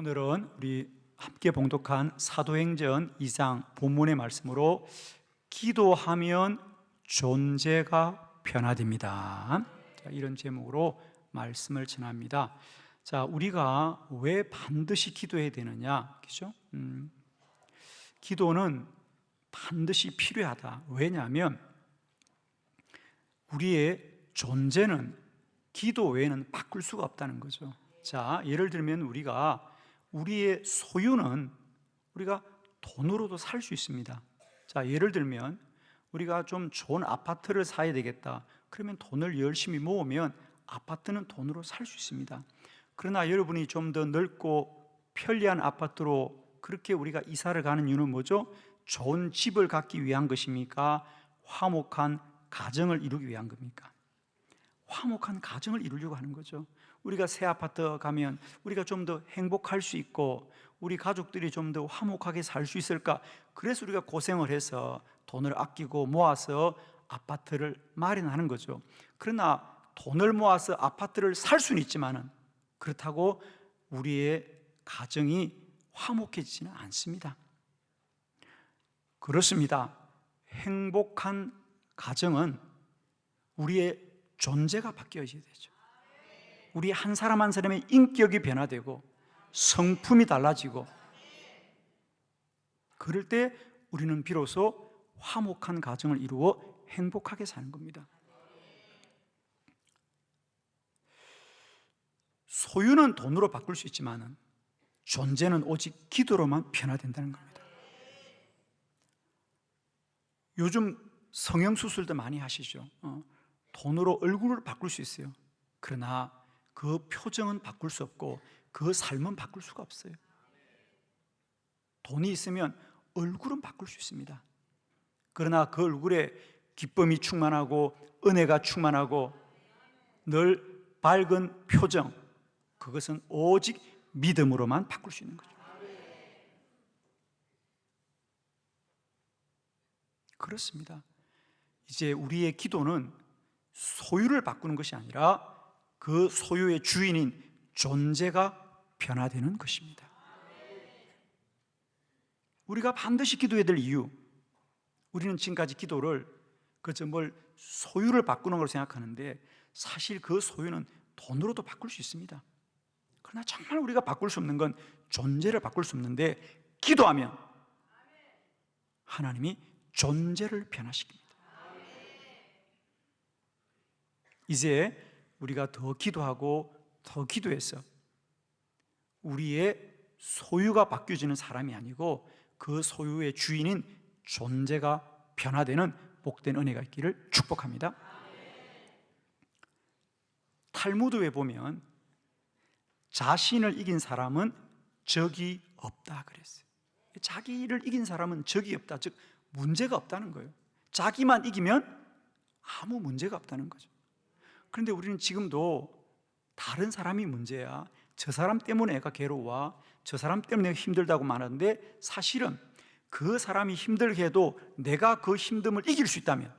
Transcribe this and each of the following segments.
오늘은 우리 함께 봉독한 사도행전 2장 본문의 말씀으로 기도하면 존재가 변화됩니다. 자, 이런 제목으로 말씀을 전합니다. 자, 우리가 왜 반드시 기도해야 되느냐? 그죠? 음, 기도는 반드시 필요하다. 왜냐하면 우리의 존재는 기도 외에는 바꿀 수가 없다는 거죠. 자, 예를 들면 우리가 우리의 소유는 우리가 돈으로도 살 수 있습니다. 자, 예를 들면 우리가 좀 좋은 아파트를 사야 되겠다. 그러면 돈을 열심히 모으면 아파트는 돈으로 살 수 있습니다. 그러나 여러분이 좀 더 넓고 편리한 아파트로 그렇게 우리가 이사를 가는 이유는 뭐죠? 좋은 집을 갖기 위한 것입니까? 화목한 가정을 이루기 위한 겁니까? 화목한 가정을 이루려고 하는 거죠. 우리가 새 아파트 가면 우리가 좀 더 행복할 수 있고 우리 가족들이 좀 더 화목하게 살 수 있을까? 그래서 우리가 고생을 해서 돈을 아끼고 모아서 아파트를 마련하는 거죠. 그러나 돈을 모아서 아파트를 살 수는 있지만은 그렇다고 우리의 가정이 화목해지지는 않습니다. 그렇습니다. 행복한 가정은 우리의 존재가 바뀌어져야 되죠. 우리 한 사람 한 사람의 인격이 변화되고 성품이 달라지고 그럴 때 우리는 비로소 화목한 가정을 이루어 행복하게 사는 겁니다. 소유는 돈으로 바꿀 수 있지만은 존재는 오직 기도로만 변화된다는 겁니다. 요즘 성형 수술도 많이 하시죠. 어, 돈으로 얼굴을 바꿀 수 있어요. 그러나 그 표정은 바꿀 수 없고 그 삶은 바꿀 수가 없어요. 돈이 있으면 얼굴은 바꿀 수 있습니다. 그러나 그 얼굴에 기쁨이 충만하고 은혜가 충만하고 늘 밝은 표정 그것은 오직 믿음으로만 바꿀 수 있는 거죠. 그렇습니다. 이제 우리의 기도는 소유를 바꾸는 것이 아니라 그 소유의 주인인 존재가 변화되는 것입니다. 우리가 반드시 기도해야 될 이유, 우리는 지금까지 기도를 그저 뭘 소유를 바꾸는 걸 생각하는데 사실 그 소유는 돈으로도 바꿀 수 있습니다. 그러나 정말 우리가 바꿀 수 없는 건 존재를 바꿀 수 없는데 기도하면 하나님이 존재를 변화시킵니다. 이제 우리가 더 기도하고 더 기도해서 우리의 소유가 바뀌어지는 사람이 아니고 그 소유의 주인인 존재가 변화되는 복된 은혜가 있기를 축복합니다. 탈무드에 보면 자신을 이긴 사람은 적이 없다 그랬어요. 자기를 이긴 사람은 적이 없다. 즉 문제가 없다는 거예요. 자기만 이기면 아무 문제가 없다는 거죠. 그런데 우리는 지금도 다른 사람이 문제야. 저 사람 때문에 애가 괴로워. 저 사람 때문에 힘들다고 말하는데 사실은 그 사람이 힘들게 해도 내가 그 힘듦을 이길 수 있다면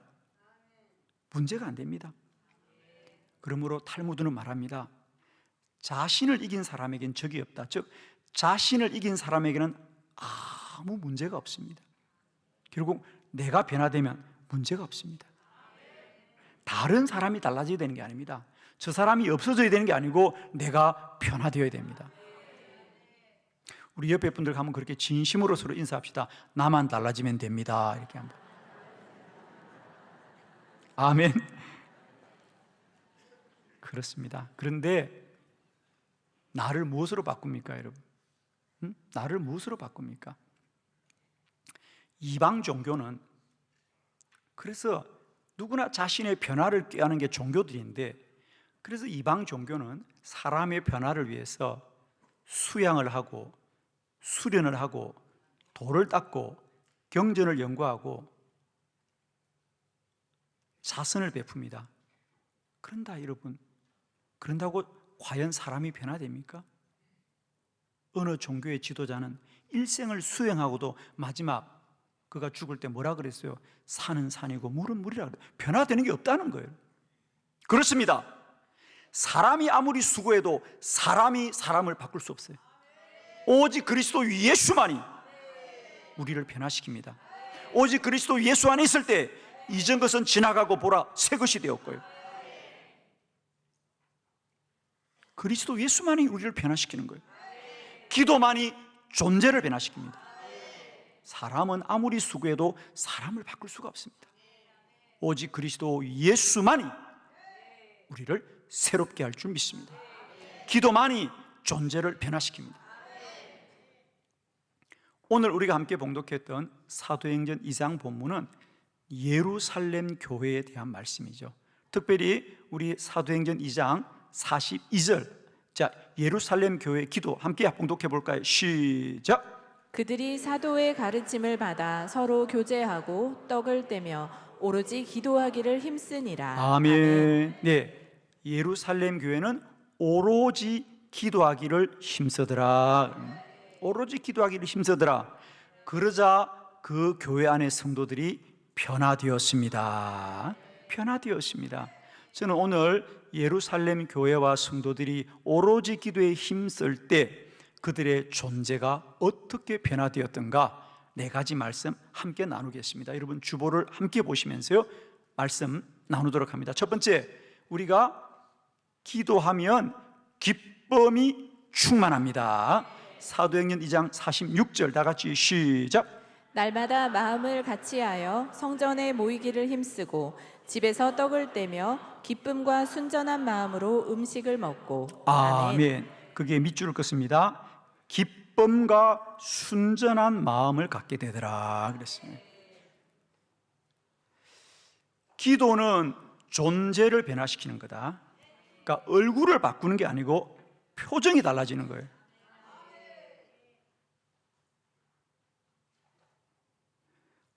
문제가 안 됩니다. 그러므로 탈무드는 말합니다. 자신을 이긴 사람에겐 적이 없다. 즉, 자신을 이긴 사람에게는 아무 문제가 없습니다. 결국 내가 변화되면 문제가 없습니다. 다른 사람이 달라져야 되는 게 아닙니다. 저 사람이 없어져야 되는 게 아니고 내가 변화되어야 됩니다. 우리 옆에 분들 가면 그렇게 진심으로 서로 인사합시다. 나만 달라지면 됩니다. 이렇게 합니다. 아멘. 그렇습니다. 그런데 나를 무엇으로 바꿉니까, 여러분? 응? 나를 무엇으로 바꿉니까? 이방 종교는 그래서 누구나 자신의 변화를 꾀하는 게 종교들인데 그래서 이방 종교는 사람의 변화를 위해서 수양을 하고 수련을 하고 돌을 닦고 경전을 연구하고 자선을 베풉니다. 그런다 여러분. 그런다고 과연 사람이 변화됩니까? 어느 종교의 지도자는 일생을 수행하고도 마지막 그가 죽을 때 뭐라 그랬어요? 산은 산이고 물은 물이라 그래. 변화되는 게 없다는 거예요. 그렇습니다. 사람이 아무리 수고해도 사람이 사람을 바꿀 수 없어요. 오직 그리스도 예수만이 우리를 변화시킵니다. 오직 그리스도 예수 안에 있을 때 이전 것은 지나가고 보라 새 것이 되었고요. 그리스도 예수만이 우리를 변화시키는 거예요. 기도만이 존재를 변화시킵니다. 사람은 아무리 수고해도 사람을 바꿀 수가 없습니다. 오직 그리스도 예수만이 우리를 새롭게 할 줄 믿습니다. 기도만이 존재를 변화시킵니다. 오늘 우리가 함께 봉독했던 사도행전 2장 본문은 예루살렘 교회에 대한 말씀이죠. 특별히 우리 사도행전 2장 42절 자 예루살렘 교회 기도 함께 봉독해 볼까요? 시작. 그들이 사도의 가르침을 받아 서로 교제하고 떡을 떼며 오로지 기도하기를 힘쓰니라. 아멘. 네. 예루살렘 교회는 오로지 기도하기를 힘쓰더라. 오로지 기도하기를 힘쓰더라. 그러자 그 교회 안의 성도들이 변화되었습니다. 변화되었습니다. 저는 오늘 예루살렘 교회와 성도들이 오로지 기도에 힘쓸 때 그들의 존재가 어떻게 변화되었던가 네 가지 말씀 함께 나누겠습니다. 여러분 주보를 함께 보시면서요. 말씀 나누도록 합니다. 첫 번째, 우리가 기도하면 기쁨이 충만합니다. 사도행전 2장 46절 다 같이 시작. 날마다 마음을 같이하여 성전에 모이기를 힘쓰고 집에서 떡을 떼며 기쁨과 순전한 마음으로 음식을 먹고 아멘. 그게 밑줄을 긋습니다. 기쁨과 순전한 마음을 갖게 되더라 그랬습니다. 기도는 존재를 변화시키는 거다. 그러니까 얼굴을 바꾸는 게 아니고 표정이 달라지는 거예요.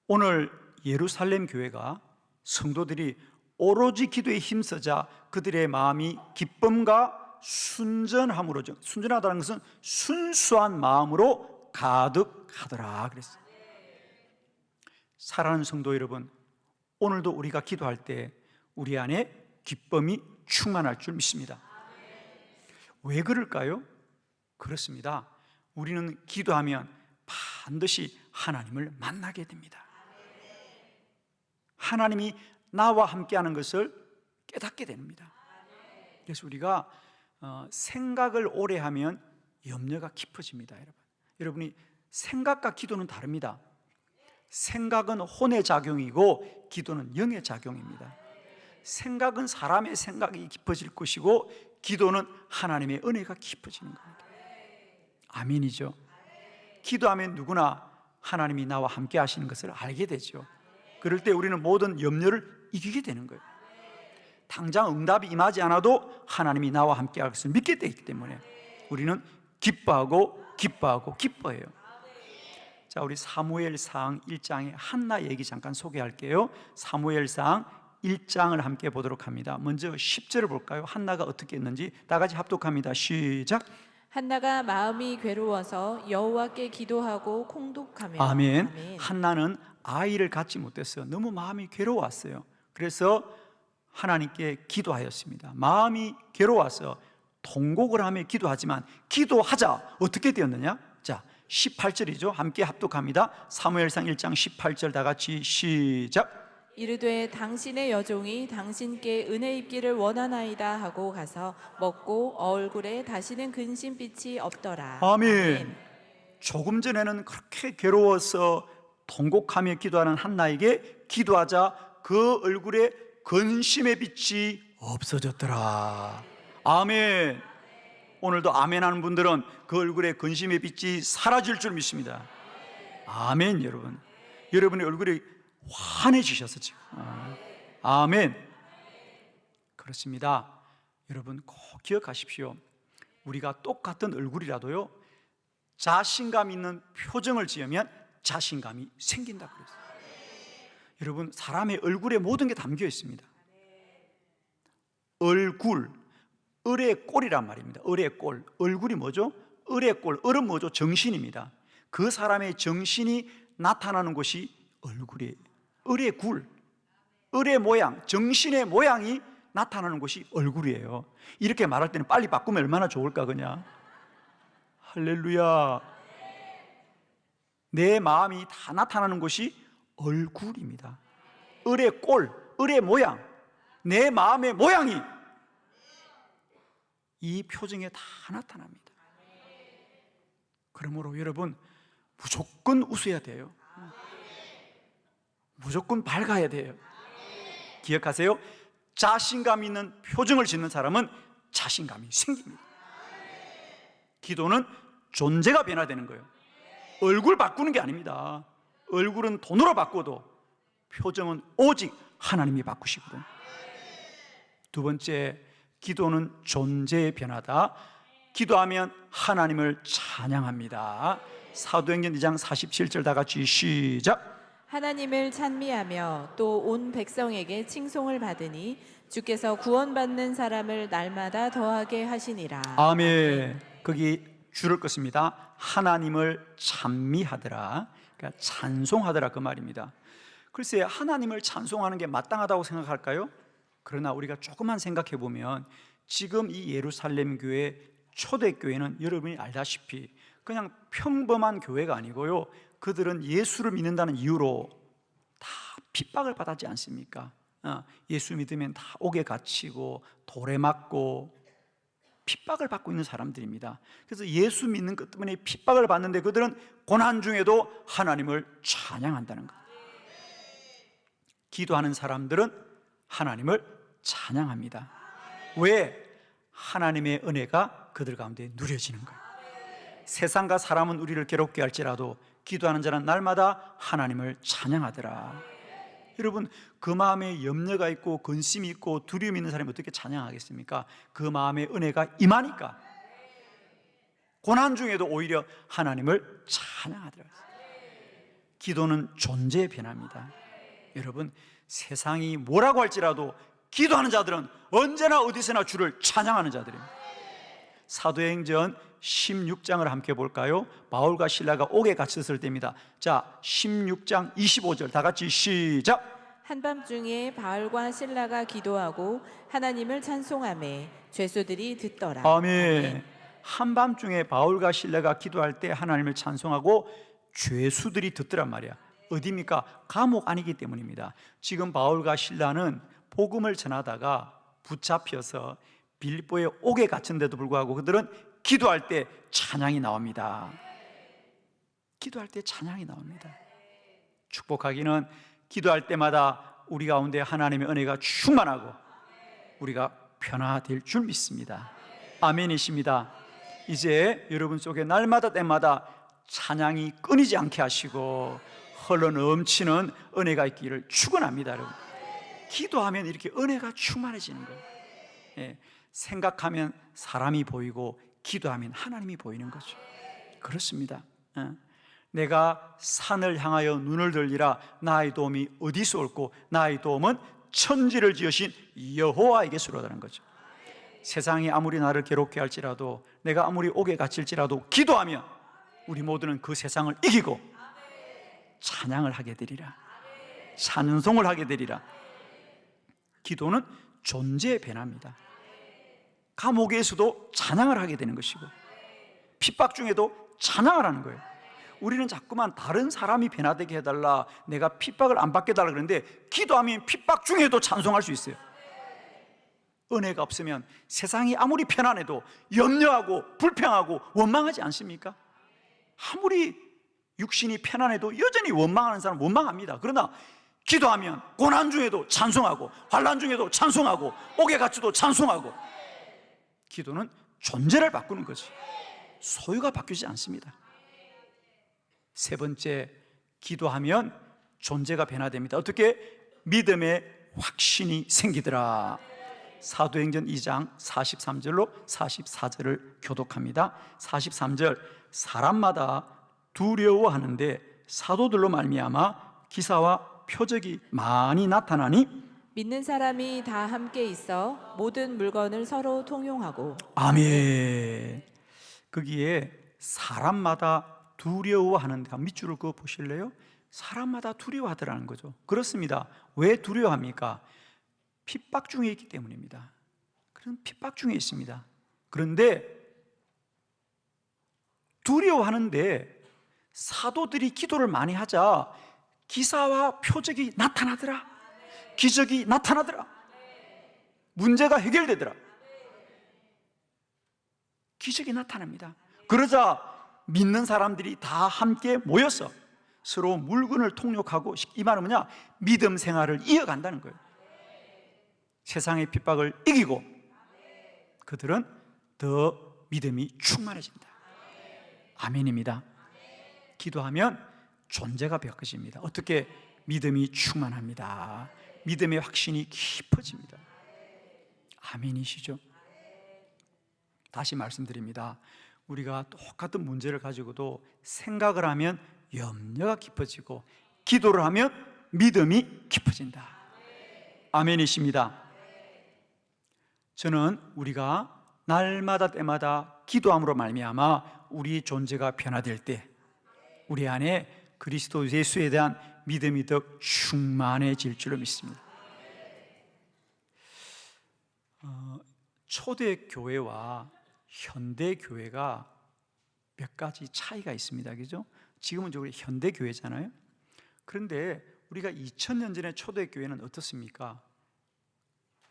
오늘 예루살렘 교회가 성도들이 오로지 기도에 힘쓰자 그들의 마음이 기쁨과 순전함으로 순전하다는 것은 순수한 마음으로 가득하더라 그랬어요. 사랑하는 성도 여러분, 오늘도 우리가 기도할 때 우리 안에 기쁨이 충만할 줄 믿습니다. 왜 그럴까요? 그렇습니다. 우리는 기도하면 반드시 하나님을 만나게 됩니다. 하나님이 나와 함께 하는 것을 깨닫게 됩니다. 그래서 우리가 어, 생각을 오래 하면 염려가 깊어집니다, 여러분. 여러분이 생각과 기도는 다릅니다. 생각은 혼의 작용이고 기도는 영의 작용입니다. 생각은 사람의 생각이 깊어질 것이고 기도는 하나님의 은혜가 깊어지는 겁니다. 아멘이죠. 기도하면 누구나 하나님이 나와 함께 하시는 것을 알게 되죠. 그럴 때 우리는 모든 염려를 이기게 되는 거예요. 당장 응답이 임하지 않아도 하나님이 나와 함께 할 것을 믿게 되기 때문에 우리는 기뻐하고 기뻐하고 기뻐해요. 자, 우리 사무엘상 1장의 한나 얘기 잠깐 소개할게요. 사무엘상 1장을 함께 보도록 합니다. 먼저 10절을 볼까요? 한나가 어떻게 했는지 다 같이 합독합니다. 시작. 한나가 마음이 괴로워서 여호와께 기도하고 콩독하며 아멘. 아멘. 한나는 아이를 갖지 못했어요. 너무 마음이 괴로웠어요. 그래서 하나님께 기도하였습니다. 마음이 괴로워서 통곡을 하며 기도하지만 기도하자 어떻게 되었느냐? 자, 18절이죠. 함께 합독합니다. 사무엘상 1장 18절 다 같이 시작. 이르되 당신의 여종이 당신께 은혜 입기를 원하나이다 하고 가서 먹고 얼굴에 다시는 근심빛이 없더라. 아멘. 조금 전에는 그렇게 괴로워서 통곡하며 기도하는 한나에게 기도하자 그 얼굴에 근심의 빛이 없어졌더라. 아멘. 오늘도 아멘 하는 분들은 그 얼굴에 근심의 빛이 사라질 줄 믿습니다. 아멘, 여러분. 여러분의 얼굴이 환해지셔서 지금. 아, 아멘. 그렇습니다. 여러분 꼭 기억하십시오. 우리가 똑같은 얼굴이라도요, 자신감 있는 표정을 지으면 자신감이 생긴다 그랬어요. 여러분 사람의 얼굴에 모든 게 담겨 있습니다. 얼굴, 을의 꼴이란 말입니다. 을의 꼴, 얼굴이 뭐죠? 을의 꼴, 을은 뭐죠? 정신입니다. 그 사람의 정신이 나타나는 것이 얼굴이에요. 을의 굴, 을의 모양, 정신의 모양이 나타나는 것이 얼굴이에요. 이렇게 말할 때는 빨리 바꾸면 얼마나 좋을까 그냥. 할렐루야. 내 마음이 다 나타나는 곳이 얼굴입니다. 을의 꼴, 을의 모양, 내 마음의 모양이 이 표정에 다 나타납니다. 그러므로 여러분 무조건 웃어야 돼요. 무조건 밝아야 돼요. 기억하세요. 자신감 있는 표정을 짓는 사람은 자신감이 생깁니다. 기도는 존재가 변화되는 거예요. 얼굴 바꾸는 게 아닙니다. 얼굴은 돈으로 바꿔도 표정은 오직 하나님이 바꾸시거든. 두 번째, 기도는 존재의 변화다. 기도하면 하나님을 찬양합니다. 사도행전 2장 47절 다 같이 시작. 하나님을 찬미하며 또 온 백성에게 칭송을 받으니 주께서 구원받는 사람을 날마다 더하게 하시니라. 아멘. 거기 줄을 껐습니다. 하나님을 찬미하더라. 그러니까 찬송하더라 그 말입니다. 글쎄 하나님을 찬송하는 게 마땅하다고 생각할까요? 그러나 우리가 조금만 생각해 보면 지금 이 예루살렘 교회 초대 교회는 여러분이 알다시피 그냥 평범한 교회가 아니고요. 그들은 예수를 믿는다는 이유로 다 핍박을 받았지 않습니까? 어, 예수 믿으면 다 옥에 갇히고 돌에 맞고 핍박을 받고 있는 사람들입니다. 그래서 예수 믿는 것 때문에 핍박을 받는데 그들은 고난 중에도 하나님을 찬양한다는 것. 기도하는 사람들은 하나님을 찬양합니다. 왜? 하나님의 은혜가 그들 가운데 누려지는 거예요. 세상과 사람은 우리를 괴롭게 할지라도 기도하는 자는 날마다 하나님을 찬양하더라. 여러분 그 마음에 염려가 있고 근심이 있고 두려움이 있는 사람이 어떻게 찬양하겠습니까? 그 마음에 은혜가 임하니까 고난 중에도 오히려 하나님을 찬양하더라. 기도는 존재의 변화입니다. 여러분 세상이 뭐라고 할지라도 기도하는 자들은 언제나 어디서나 주를 찬양하는 자들입니다. 사도행전 16장을 함께 볼까요? 바울과 신라가 옥에 갇혔을 때입니다. 자, 16장 25절 다 같이 시작. 한밤중에 바울과 신라가 기도하고 하나님을 찬송하매 죄수들이 듣더라. 아멘. 한밤중에 바울과 신라가 기도할 때 하나님을 찬송하고 죄수들이 듣더란 말이야. 어디입니까? 감옥 아니기 때문입니다. 지금 바울과 신라는 복음을 전하다가 붙잡혀서 빌보의 옥에 갇힌데도 불구하고 그들은 기도할 때 찬양이 나옵니다. 기도할 때 찬양이 나옵니다. 축복하기는 기도할 때마다 우리 가운데 하나님의 은혜가 충만하고 우리가 변화될 줄 믿습니다. 아멘이십니다. 이제 여러분 속에 날마다 때마다 찬양이 끊이지 않게 하시고 흘러 넘치는 은혜가 있기를 축원합니다, 여러분. 기도하면 이렇게 은혜가 충만해지는 거예요. 예, 생각하면 사람이 보이고 기도하면 하나님이 보이는 거죠. 그렇습니다. 예. 내가 산을 향하여 눈을 들리라 나의 도움이 어디서 올고 나의 도움은 천지를 지으신 여호와에게서로다는 거죠. 세상이 아무리 나를 괴롭게 할지라도 내가 아무리 옥에 갇힐지라도 기도하면 우리 모두는 그 세상을 이기고 찬양을 하게 되리라. 찬송을 하게 되리라. 기도는 존재의 변화입니다. 감옥에서도 찬양을 하게 되는 것이고 핍박 중에도 찬양을 하는 거예요. 우리는 자꾸만 다른 사람이 변화되게 해달라, 내가 핍박을 안 받게 해달라 그러는데 기도하면 핍박 중에도 찬송할 수 있어요. 은혜가 없으면 세상이 아무리 편안해도 염려하고 불평하고 원망하지 않습니까? 아무리 육신이 편안해도 여전히 원망하는 사람 원망합니다. 그러나 기도하면 고난 중에도 찬송하고 환란 중에도 찬송하고 옥에 갇혀도 찬송하고 기도는 존재를 바꾸는 거지 소유가 바뀌지 않습니다. 세 번째 기도하면 존재가 변화됩니다. 어떻게 믿음의 확신이 생기더라. 사도행전 2장 43절로 44절을 교독합니다. 43절 사람마다 두려워하는데 사도들로 말미암아 기사와 표적이 많이 나타나니 믿는 사람이 다 함께 있어 모든 물건을 서로 통용하고 아멘. 거기에 사람마다 두려워하는 데 밑줄을 그어 보실래요? 사람마다 두려워하더라는 거죠. 그렇습니다. 왜 두려워합니까? 핍박 중에 있기 때문입니다. 그런 핍박 중에 있습니다. 그런데 두려워하는데 사도들이 기도를 많이 하자 기사와 표적이 나타나더라. 기적이 나타나더라. 문제가 해결되더라. 기적이 나타납니다. 그러자 믿는 사람들이 다 함께 모여서 서로 물건을 통역하고 이 말은 뭐냐? 믿음 생활을 이어간다는 거예요. 세상의 핍박을 이기고 그들은 더 믿음이 충만해진다. 아멘입니다. 기도하면 존재가 바뀌어집니다. 어떻게 믿음이 충만합니다. 믿음의 확신이 깊어집니다. 아멘이시죠? 다시 말씀드립니다. 우리가 똑같은 문제를 가지고도 생각을 하면 염려가 깊어지고 기도를 하면 믿음이 깊어진다. 아멘이십니다. 저는 우리가 날마다 때마다 기도함으로 말미암아 우리 존재가 변화될 때 우리 안에 그리스도 예수에 대한 믿음이 더 충만해질 줄로 믿습니다. 어, 초대 교회와 현대 교회가 몇 가지 차이가 있습니다. 그죠? 지금은 우리 현대 교회잖아요. 그런데 우리가 2000년 전에 초대 교회는 어떻습니까?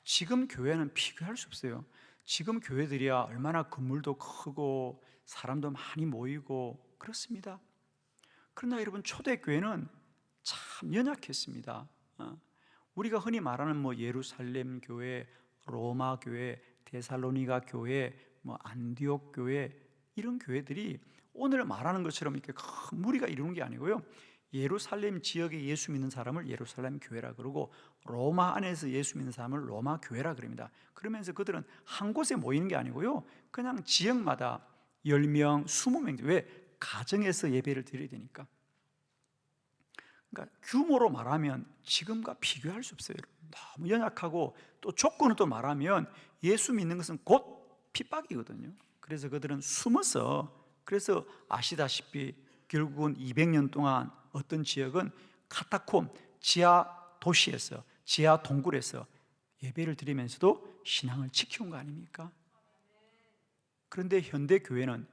지금 교회는 비교할 수 없어요. 지금 교회들이야 얼마나 건물도 크고 사람도 많이 모이고 그렇습니다. 그러나 여러분 초대 교회는 참 연약했습니다. 어, 우리가 흔히 말하는 뭐 예루살렘 교회, 로마 교회, 데살로니가 교회, 뭐 안디옥 교회 이런 교회들이 오늘 말하는 것처럼 이렇게 큰 무리가 이루는 게 아니고요. 예루살렘 지역에 예수 믿는 사람을 예루살렘 교회라 그러고 로마 안에서 예수 믿는 사람을 로마 교회라 그럽니다. 그러면서 그들은 한 곳에 모이는 게 아니고요. 그냥 지역마다 10명, 20명 왜 가정에서 예배를 드려야 되니까. 그러니까 규모로 말하면 지금과 비교할 수 없어요. 너무 연약하고 또 조건을 또 말하면 예수 믿는 것은 곧 핍박이거든요. 그래서 그들은 숨어서 그래서 아시다시피 결국은 200년 동안 어떤 지역은 카타콤 지하 도시에서 지하 동굴에서 예배를 드리면서도 신앙을 지켜온 거 아닙니까? 그런데 현대 교회는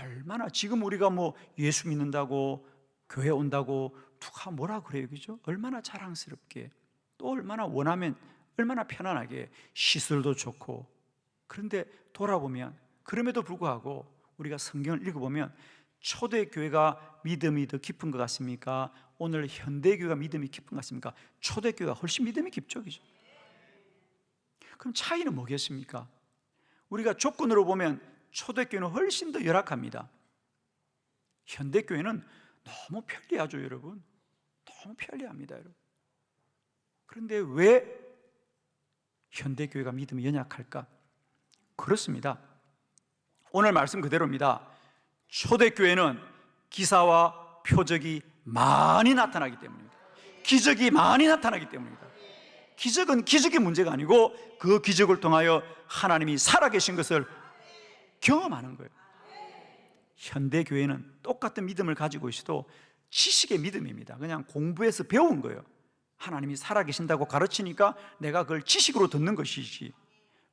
얼마나 지금 우리가 뭐 예수 믿는다고 교회 온다고 누가 뭐라 그래요, 그죠? 얼마나 자랑스럽게 또 얼마나 원하면 얼마나 편안하게 시설도 좋고 그런데 돌아보면 그럼에도 불구하고 우리가 성경을 읽어보면 초대교회가 믿음이 더 깊은 것 같습니까? 오늘 현대교회가 믿음이 깊은 것 같습니까? 초대교회가 훨씬 믿음이 깊죠, 그죠? 그럼 차이는 뭐겠습니까? 우리가 조건으로 보면 초대교회는 훨씬 더 열악합니다. 현대교회는 너무 편리하죠, 여러분. 너무 편리합니다, 여러분. 그런데 왜 현대교회가 믿음이 연약할까? 그렇습니다. 오늘 말씀 그대로입니다. 초대교회는 기사와 표적이 많이 나타나기 때문입니다. 기적이 많이 나타나기 때문입니다. 기적은 기적의 문제가 아니고 그 기적을 통하여 하나님이 살아계신 것을 경험하는 거예요. 현대 교회는 똑같은 믿음을 가지고 있어도 지식의 믿음입니다. 그냥 공부해서 배운 거예요. 하나님이 살아계신다고 가르치니까 내가 그걸 지식으로 듣는 것이지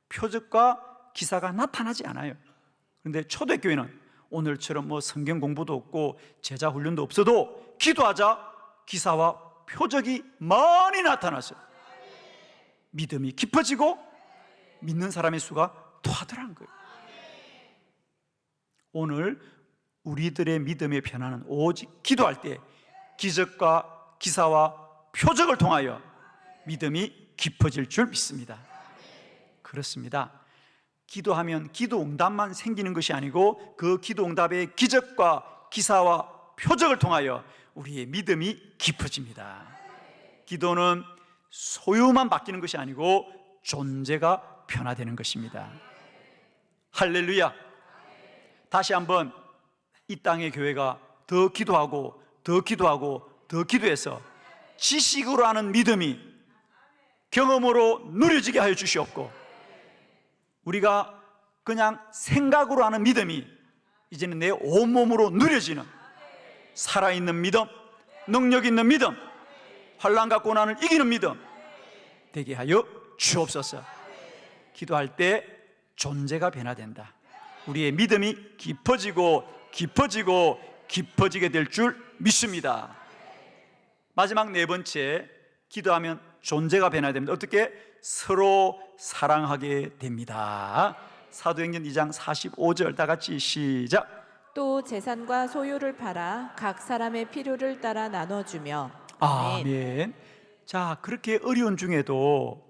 표적과 기사가 나타나지 않아요. 그런데 초대교회는 오늘처럼 뭐 성경 공부도 없고 제자 훈련도 없어도 기도하자 기사와 표적이 많이 나타났어요. 믿음이 깊어지고 믿는 사람의 수가 더하더란 거예요. 오늘 우리들의 믿음의 변화는 오직 기도할 때 기적과 기사와 표적을 통하여 믿음이 깊어질 줄 믿습니다. 그렇습니다. 기도하면 기도 응답만 생기는 것이 아니고 그 기도 응답의 기적과 기사와 표적을 통하여 우리의 믿음이 깊어집니다. 기도는 소유만 바뀌는 것이 아니고 존재가 변화되는 것입니다. 할렐루야. 다시 한번 이 땅의 교회가 더 기도하고 더 기도하고 더 기도해서 지식으로 하는 믿음이 경험으로 누려지게 하여 주시옵고 우리가 그냥 생각으로 하는 믿음이 이제는 내 온몸으로 누려지는 살아있는 믿음, 능력 있는 믿음, 환란 갖고 나는 이기는 믿음 되게 하여 주옵소서. 기도할 때 존재가 변화된다. 우리의 믿음이 깊어지고 깊어지고 깊어지게 될 줄 믿습니다. 마지막 네 번째 기도하면 존재가 변화야 됩니다. 어떻게 서로 사랑하게 됩니다. 사도행전 2장 45절 다 같이 시작. 또 재산과 소유를 팔아 각 사람의 필요를 따라 나눠주며 아멘. 자, 그렇게 어려운 중에도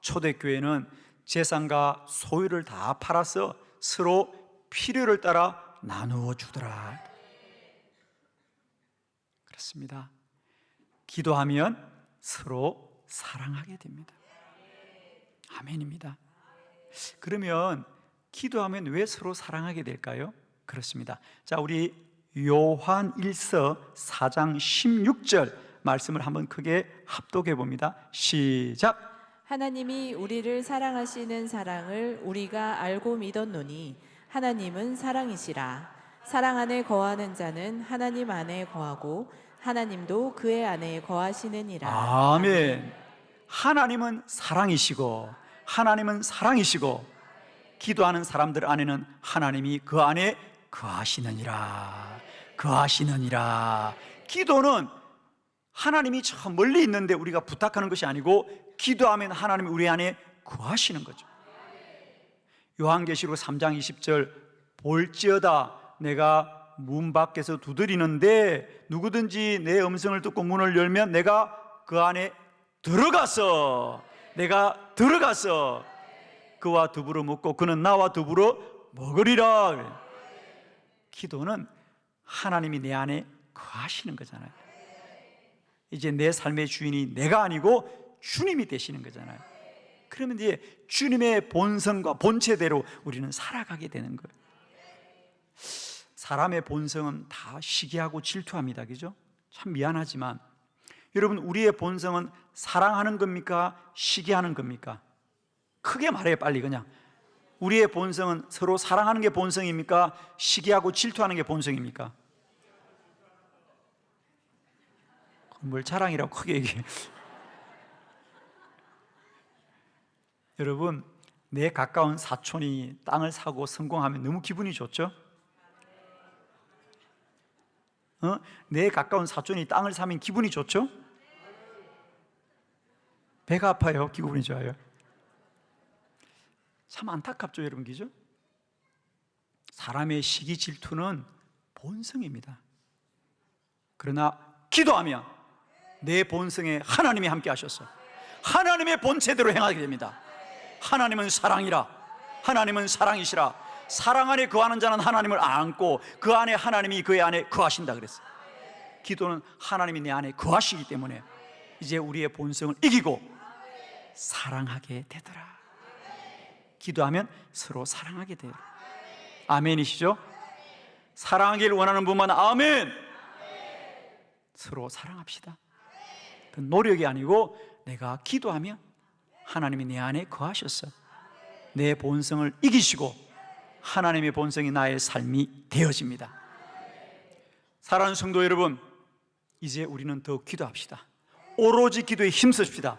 초대교회는 재산과 소유를 다 팔아서 서로 필요를 따라 나누어 주더라. 그렇습니다. 기도하면 서로 사랑하게 됩니다. 아멘입니다. 그러면 기도하면 왜 서로 사랑하게 될까요? 그렇습니다. 자, 우리 요한 1서 4장 16절 말씀을 한번 크게 합독해 봅니다. 시작. 하나님이 우리를 사랑하시는 사랑을 우리가 알고 믿었노니 하나님은 사랑이시라 사랑 안에 거하는 자는 하나님 안에 거하고 하나님도 그의 안에 거하시느니라 아멘. 하나님은 사랑이시고 하나님은 사랑이시고 기도하는 사람들 안에는 하나님이 그 안에 거하시느니라. 거하시느니라. 기도는 하나님이 저 멀리 있는데 우리가 부탁하는 것이 아니고 기도하면 하나님이 우리 안에 거하시는 거죠. 요한계시록 3장 20절 볼지어다 내가 문 밖에서 두드리는데 누구든지 내 음성을 듣고 문을 열면 내가 그 안에 들어가서 내가 들어가서 그와 두부로 먹고 그는 나와 두부로 먹으리라. 기도는 하나님이 내 안에 거하시는 거잖아요. 이제 내 삶의 주인이 내가 아니고 주님이 되시는 거잖아요. 그러면 이제 주님의 본성과 본체대로 우리는 살아가게 되는 거예요. 사람의 본성은 다 시기하고 질투합니다. 그죠? 참 미안하지만 여러분 우리의 본성은 사랑하는 겁니까? 시기하는 겁니까? 크게 말해요, 빨리 그냥. 우리의 본성은 서로 사랑하는 게 본성입니까? 시기하고 질투하는 게 본성입니까? 뭘 자랑이라고 크게 얘기해. 여러분, 내 가까운 사촌이 땅을 사고 성공하면 너무 기분이 좋죠? 어? 내 가까운 사촌이 땅을 사면 기분이 좋죠? 배가 아파요, 기분이 좋아요. 참 안타깝죠, 여러분, 그죠? 사람의 시기 질투는 본성입니다. 그러나 기도하면 내 본성에 하나님이 함께 하셔서 하나님의 본체대로 행하게 됩니다. 하나님은 사랑이라. 하나님은 사랑이시라. 사랑 안에 거하는 자는 하나님을 안고 그 안에 하나님이 그의 안에 거하신다 그랬어요. 기도는 하나님이 내 안에 거하시기 때문에 이제 우리의 본성을 이기고 사랑하게 되더라. 기도하면 서로 사랑하게 돼요. 아멘이시죠? 사랑하기를 원하는 분만 아멘. 서로 사랑합시다. 그 노력이 아니고 내가 기도하면 하나님이 내 안에 거하셨어. 내 본성을 이기시고 하나님의 본성이 나의 삶이 되어집니다. 사랑하는 성도 여러분, 이제 우리는 더 기도합시다. 오로지 기도에 힘쓰십시다.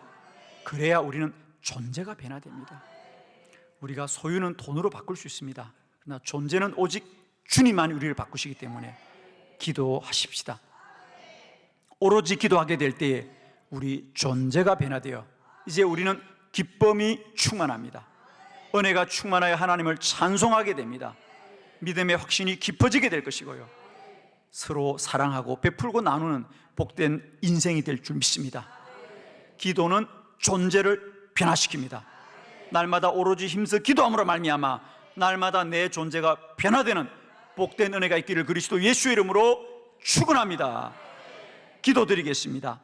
그래야 우리는 존재가 변화됩니다. 우리가 소유는 돈으로 바꿀 수 있습니다. 그러나 존재는 오직 주님만이 우리를 바꾸시기 때문에 기도하십시다. 오로지 기도하게 될 때에 우리 존재가 변화되어 이제 우리는 기쁨이 충만합니다. 은혜가 충만하여 하나님을 찬송하게 됩니다. 믿음의 확신이 깊어지게 될 것이고요. 서로 사랑하고 베풀고 나누는 복된 인생이 될 줄 믿습니다. 기도는 존재를 변화시킵니다. 날마다 오로지 힘써 기도함으로 말미암아 날마다 내 존재가 변화되는 복된 은혜가 있기를 그리스도 예수의 이름으로 축원합니다. 기도드리겠습니다.